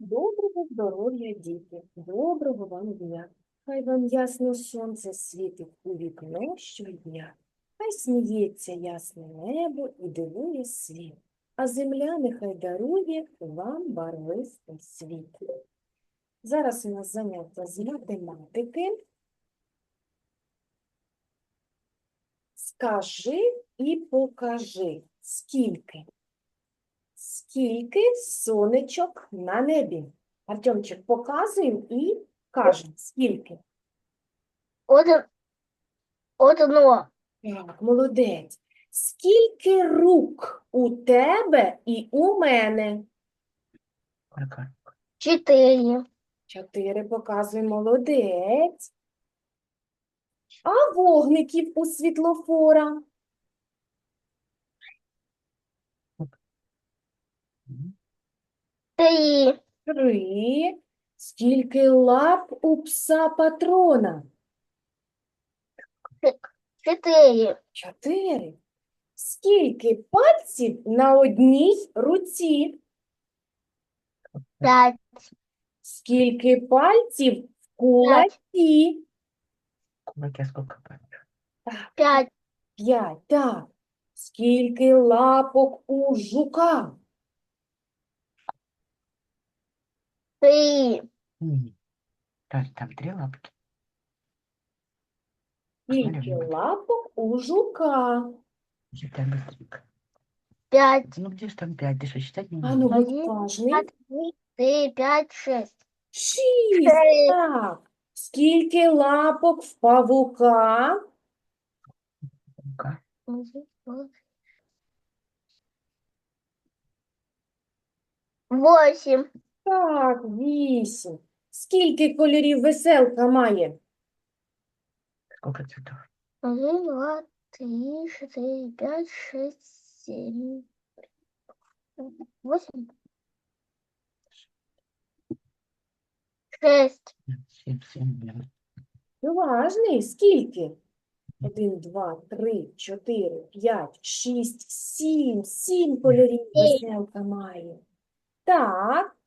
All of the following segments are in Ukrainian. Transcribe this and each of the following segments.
Доброго здоров'я, діти, доброго вам дня. Хай вам ясно сонце світить у вікно щодня. Хай сміється ясне небо і дивує світ, а земля нехай дарує вам барвистий світ. Зараз у нас заняття з математики. Скажи і покажи, скільки. Скільки сонечок на небі? Артемчик, показуємо і кажемо, скільки. Один, одно, Так, молодець. Скільки рук у тебе і у мене? Чотири, Чотири показує молодець. А вогників у світлофора? Три, Три. Скільки лап у пса патрона? чотири, Чотири. Скільки пальців на одній руці? п'ять, Скільки пальців в кулаці? Кулаки сколько пальцев? п'ять, П'ять, так. Скільки лапок у жука? три, М. Так, там три лапки. Скільки Смотри, лапок у жука? Считай быстренько. п'ять, Ну где же там пять? Ты что, считать не А ну, умеешь? будь Один, уважний. два, три, три, п'ять, шесть, Шість, Шесть. так. Скільки лапок в павука? Ну-ка. один, два, восемь, Так, вісім. Скільки кольорів веселка має? Сколько цветов? один, два, три, четыре, пять, шесть, семь, восемь, шесть, Семь, семь, наверное. Уважний. Скільки? Один, два, три, чотири, п'ять, шість, сім. Сім кольорів веселка має. Так.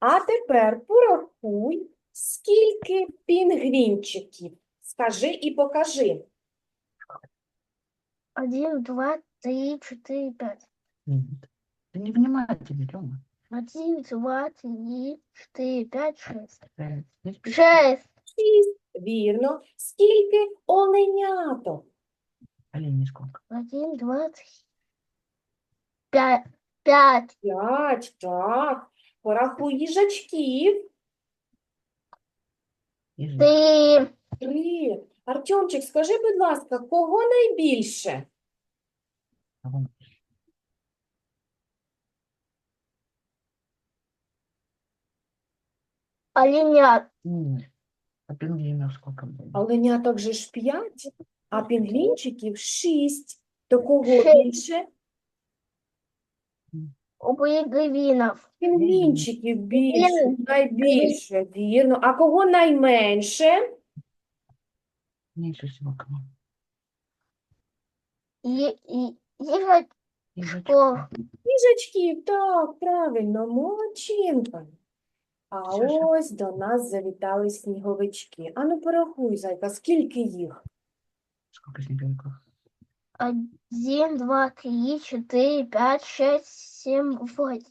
А тепер порахуй, скільки пінгвінчиків. Скажи і покажи. один, два, три, четыре, пять. Нет. Ты не внимательный, Тёма. Один, два, три, четыре, пять, шесть. Э, не спеши. Шесть. Шість. Вірно. Скільки оленяток? Оленей сколько? Один, два, три. Пять. Пять. П'ять. Так. Порахуй їжачків. Три. Три. Артемчик, скажи, будь ласка, кого найбільше? Оленят. Нет. А пингвинов сколько было? Оленяток же ж п'ять, а пінгвінчиків шість. То кого Шість. більше? У пингвинов. Пінгвінчиків більше, Пінгвін. найбільше, вірно. А кого найменше? Меньше всего кому? Їжачків, так, правильно, молодчинка. А Що ж? ось до нас завітали сніговички. Ану, порахуй, зайка, скільки їх? Сколько снеговиков? Один, два, три, четыре, пять, шесть, семь, восемь.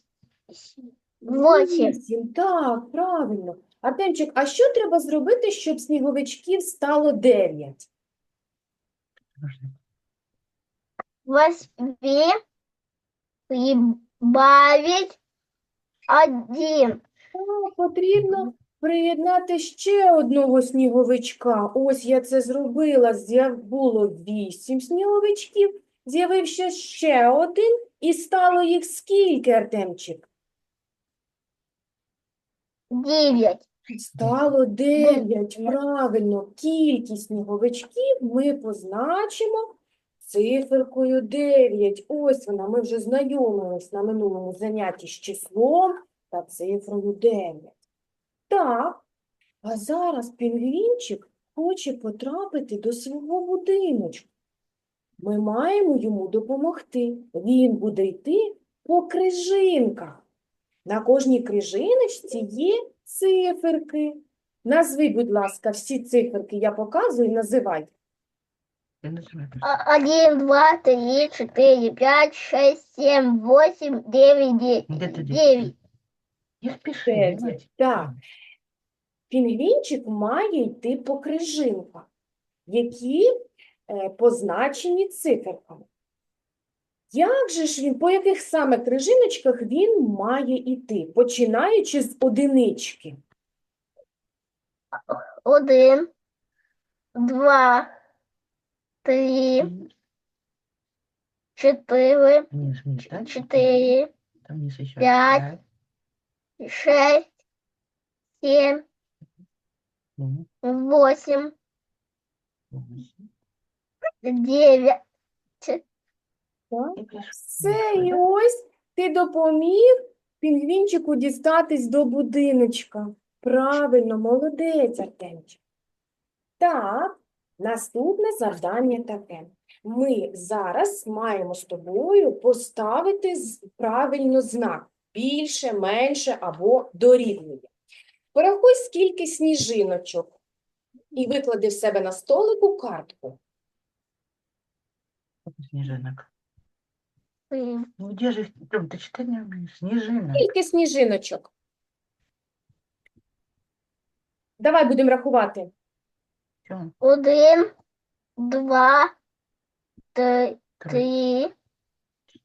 Восемь. Вісім, так, правильно. Артемчик, а що треба зробити, щоб сніговичків стало дев'ять? Восьми. Прибавить один. А, потрібно приєднати ще одного сніговичка. Ось я це зробила. З'яв- Було вісім сніговичків, з'явився ще один, і стало їх скільки, Артемчик? Девять. Стало дев'ять, правильно. Кількість сніговичків ми позначимо циферкою 9. Ось вона, ми вже знайомились на минулому занятті з числом та цифрою 9. Так, а зараз пінгвінчик хоче потрапити до свого будиночку. Ми маємо йому допомогти. Він буде йти по крижинках. На кожній крижиночці є циферки. Назви, будь ласка, всі циферки я показую, називай. Ты называй просто. А- Один, два, три, четыре, пять, шесть, семь, восемь, девять, Где девять. ты Девять. Не спеши, Дев'ять. давайте. Так. Пінгвінчик має йти по крижинках, які е, позначені циферками. Як же ж він, по яких саме крижиночках він має йти, починаючи з одинички? Один, два, три, М, четыре, Вниз, вниз, да? четыре, Там вниз еще. Пять. шесть, семь, восемь, девять. Все, і ось ти допоміг пінгвінчику дістатись до будиночка. Правильно, молодець, Артемчик. Так, наступне завдання таке. Ми зараз маємо з тобою поставити правильно знак Більше, менше або дорівнює. Порахуй, скільки сніжиночок і виклади в себе на столику картку. Сколько снежинок? Три, Ну где же их? Тём, ты читать не умеешь? Снежинок. Скільки сніжиночок? Давай будемо рахувати. Тём, Один, два, три, три. три,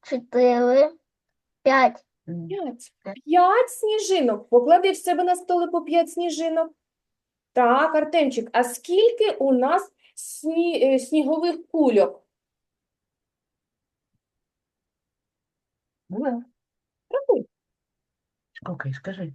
чотири, п'ять. П'ять. П'ять сніжинок. Поклади в себе на столику п'ять сніжинок. Так, Артемчик, а скільки у нас сні... е, снігових кульок? Два. Рахуй. Сколько скажи?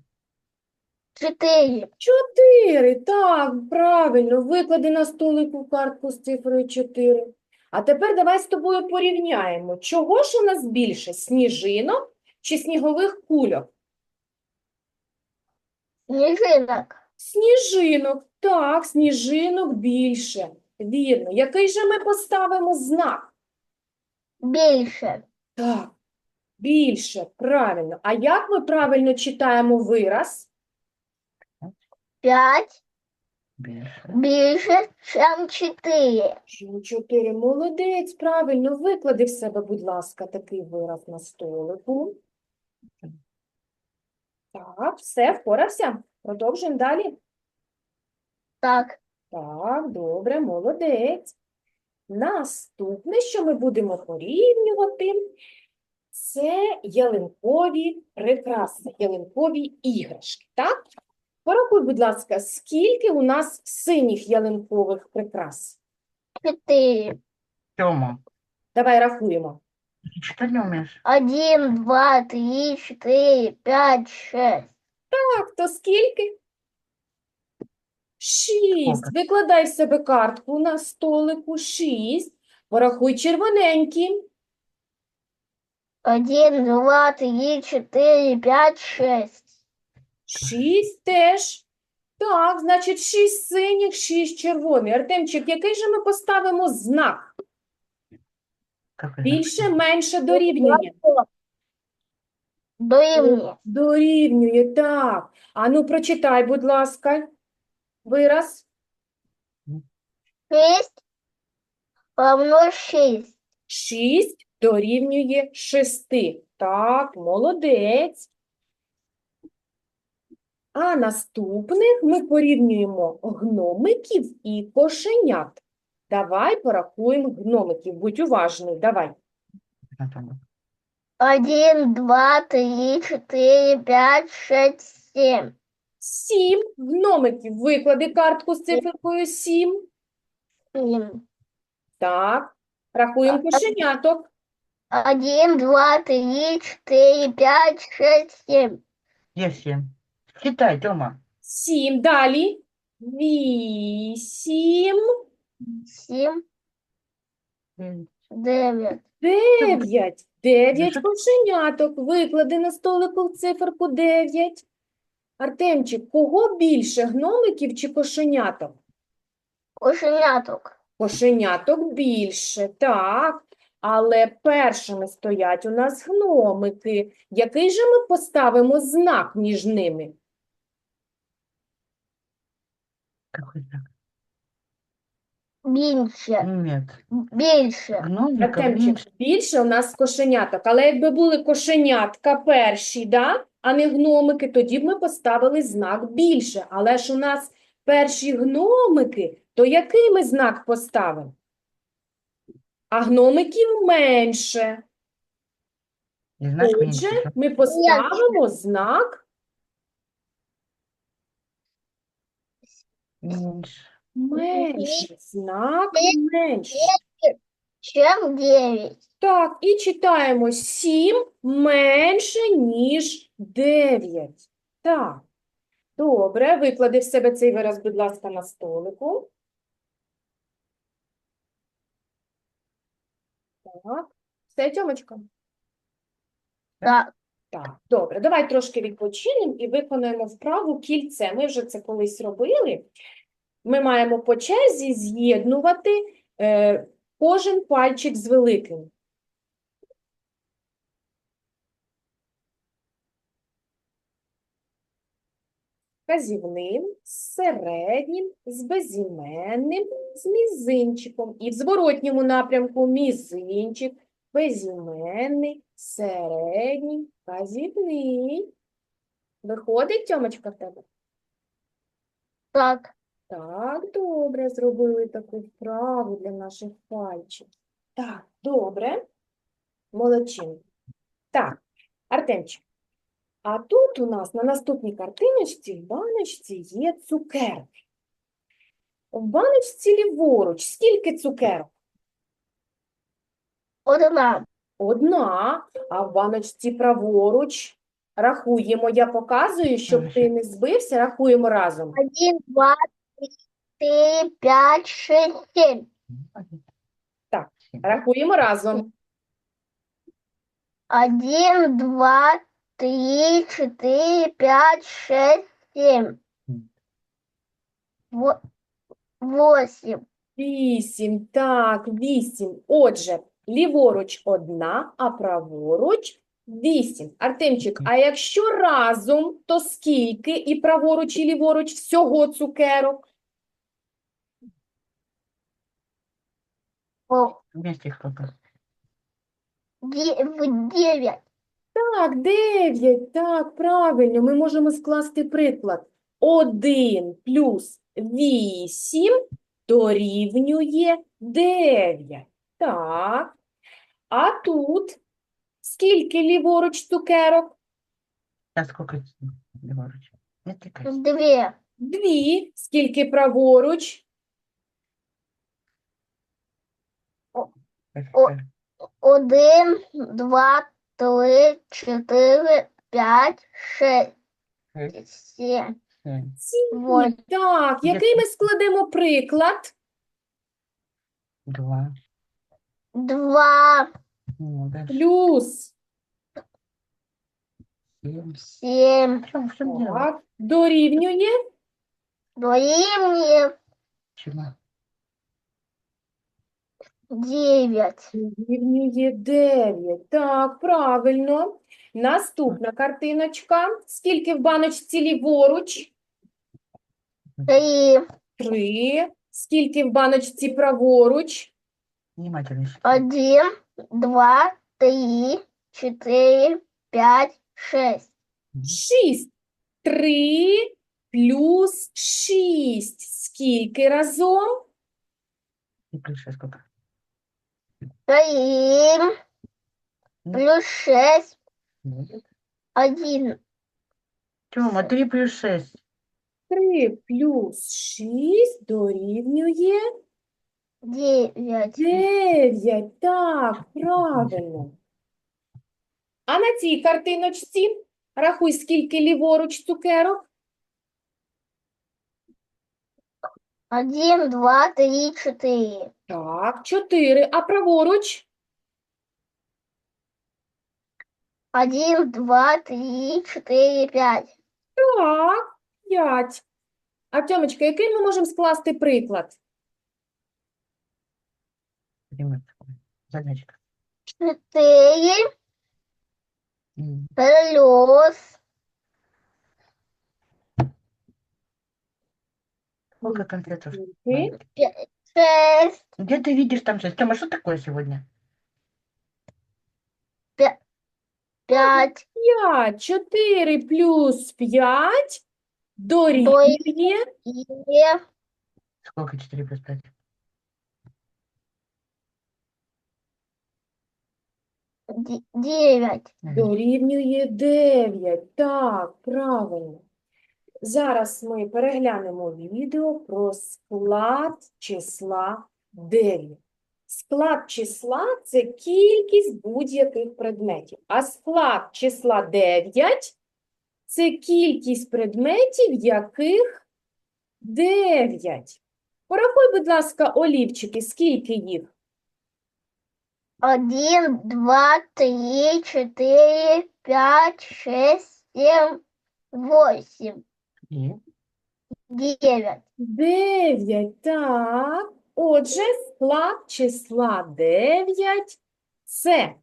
Чотири. Чотири. Так, правильно. Виклади на столику картку з цифрою 4. А тепер давай з тобою порівняємо. Чого ж у нас більше? Сніжинок чи снігових кульок? Сніжинок. Сніжинок, так, сніжинок більше. Вірно. Який же ми поставимо знак? Більше. Так, більше, правильно. А як ми правильно читаємо вираз? П'ять. Больше. Більше, ніж чотири. Чому Чотири. Молодець, правильно. Виклади в себе, будь ласка, такий вираз на столику. Так, все, впорався? Продовжуємо далі. Так. Так, добре, молодець. Наступне, що ми будемо порівнювати, це ялинкові прикраси, ялинкові іграшки. Так? Порахуй, будь ласка, скільки у нас синіх ялинкових прикрас? Чотири. Тёма, Давай рахуємо. Ты умеешь? Один, два, три, чотири, п'ять, шесть. Так, то скільки? Шість. Викладай в себе картку на столику. Шість. Порахуй червоненькі. Один, два, три, чотири, п'ять, шесть. Шість теж. Так, значить, шість синіх, шість червоних. Артемчик, який же ми поставимо знак? Більше, менше дорівнює. Дорівнює. Дорівнює, так. Ану, прочитай, будь ласка, вираз. Шість равно шість. Шість дорівнює шести. Так, молодець. А наступних ми порівнюємо гномиків і кошенят. Давай порахуємо гномиків. Будь уважний, давай. Один, два, три, чотири, п'ять, шесть, сім. Сім гномиків. Виклади картку з циферкою сім. Сім. Так, рахуємо кошеняток. Один, два, три, чотири, п'ять, шесть, сім. Где все? Читай, Тёма. Сім. Далі. Вісім. Сім, Девять. дев'ять. Дев'ять. Кошеняток. Виклади на столику циферку дев'ять. Артемчик, кого більше, гномиків чи кошеняток? Кошеняток. Кошеняток більше. Так. Але першими стоять у нас гномики. Який же ми поставимо знак між ними? Більше. Нет. Більше. Гномика Артемчик, більше у нас кошеняток, але якби були кошенятка перші, да, а не гномики, тоді б ми поставили знак більше. Але ж у нас перші гномики, то який ми знак поставимо? А гномиків менше. Знак Отже, ми поставимо знак Меньше. Менше. Знак менше. Чем девять. Так, і читаємо 7 менше, ніж 9. Так. Добре, виклади в себе цей вираз, будь ласка, на столику. Так. Все, Тьомочка? Так. Так, добре. Давай трошки відпочинемо і виконаємо вправу кільце. Ми вже це колись робили. Ми маємо по черзі з'єднувати е, кожен пальчик з великим. Вказівним, середнім, з безіменним, з мізинчиком. І в зворотньому напрямку мізинчик, безіменний, середній, вказівний. Виходить, Тьомочка, в тебе? Так. Так, добре, зробили таку вправу для наших пальчиків. Так, добре. Молодчинки. Так, Артемчик, а тут у нас на наступній картиночці в баночці є цукерки. В баночці ліворуч скільки цукерок? Одна. Одна, а в баночці праворуч рахуємо. Я показую, щоб ти не збився, рахуємо разом. Один, два, три, пять, шесть, семь. Так. Рахуємо разом. Один, два, три, четыре, пять, шесть, семь. М. Во- Восемь. Вісім, так, вісім. Отже, ліворуч одна, а праворуч вісім. Артемчик, а якщо разом, то скільки і праворуч, і ліворуч всього цукерок? О, Вместе сколько? де- девять. Так, дев'ять, так, правильно. Ми можемо скласти приклад. Один плюс вісім дорівнює дев'ять. Так. А тут скільки ліворуч цукерок? А сколько какая? Две. Дві. Скільки праворуч? Какая? Один, два, три, чотири, п'ять, шесть, сім. семь. Сім. Вот. Так, який ми складемо приклад? Два. Два, Ну. Плюс. Семь. сім. Так, дорівнює. Дорівнює Чего? Дев'ять. Дорівнює 9. Так, правильно. Наступна картиночка. Скільки в баночці ліворуч? Три, Три. Скільки в баночці праворуч? Один, два, три, чотири, п'ять, шесть. Шість. Три плюс шість. Скільки разом? И плюс шесть сколько? Три плюс шесть, один. Тёма, три плюс шесть. Три плюс шість дорівнює Дев'ять. дев'ять. Так, правильно. А на цій картиночці рахуй, скільки ліворуч цукерок. Один, два, три, чотири. Так, чотири. А праворуч? Один, два, три, чотири, п'ять. Так, п'ять. Артемочка, який ми можемо скласти приклад? Задачка. четыре плюс Сколько конфетов? Скільки? шесть Где ты видишь там шесть? Тёма, что такое сегодня? пять 5. 4 плюс 5 дорівнює и Сколько четыре плюс пять? де- девять. Мгм. Дорівнює 9. Так, правильно. Зараз ми переглянемо відео про склад числа 9. Склад числа – це кількість будь-яких предметів, а склад числа 9 – це кількість предметів, яких 9. Порахуй, будь ласка, олівчики, скільки їх? Один, два, три, четыре, пять, шесть, семь, восемь, И? девять. 9, так. Отже, склад числа 9 – це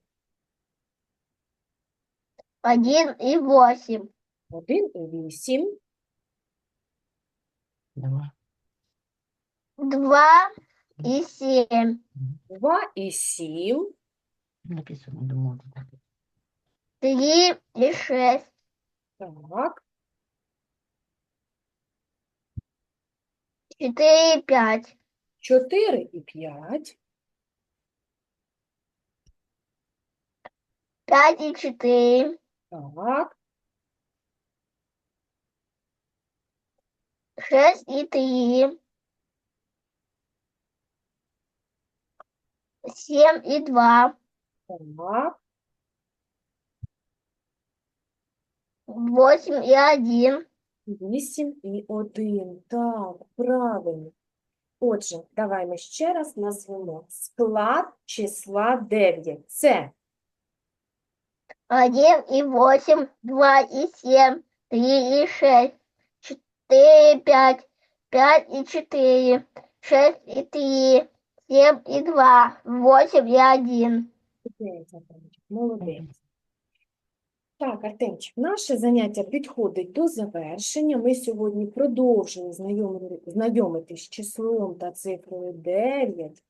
Один и восемь. 1 і 8, Два. Два и семь. 2 і 7, Написано, думаю, так. Три и шесть. так, Четыре и пять. 4 і 5, Пять и четыре. так, Шесть и три. Семь и два. так, Восемь и один. 8 і 1. Так, правильно. Отже, давай ми ще раз назвемо склад числа 9. Це Один и восемь. Два и семь. Три и шесть. Четыре и пять. Пять и четыре. Шесть и три. Семь и два. Восемь и один. Молодець. Так, Артемчик, наше заняття підходить до завершення. Ми сьогодні продовжили знайомити- знайомитись з числом та цифрою 9,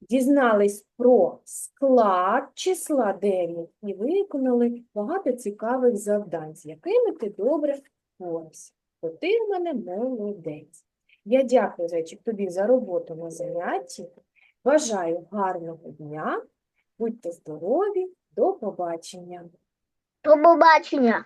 дізнались про склад числа 9 і виконали багато цікавих завдань, з якими ти добре впорався. То ти в мене молодець. Я дякую, Зайчик, тобі за роботу на занятті. Бажаю гарного дня. Будьте здорові, до побачення. До побачення.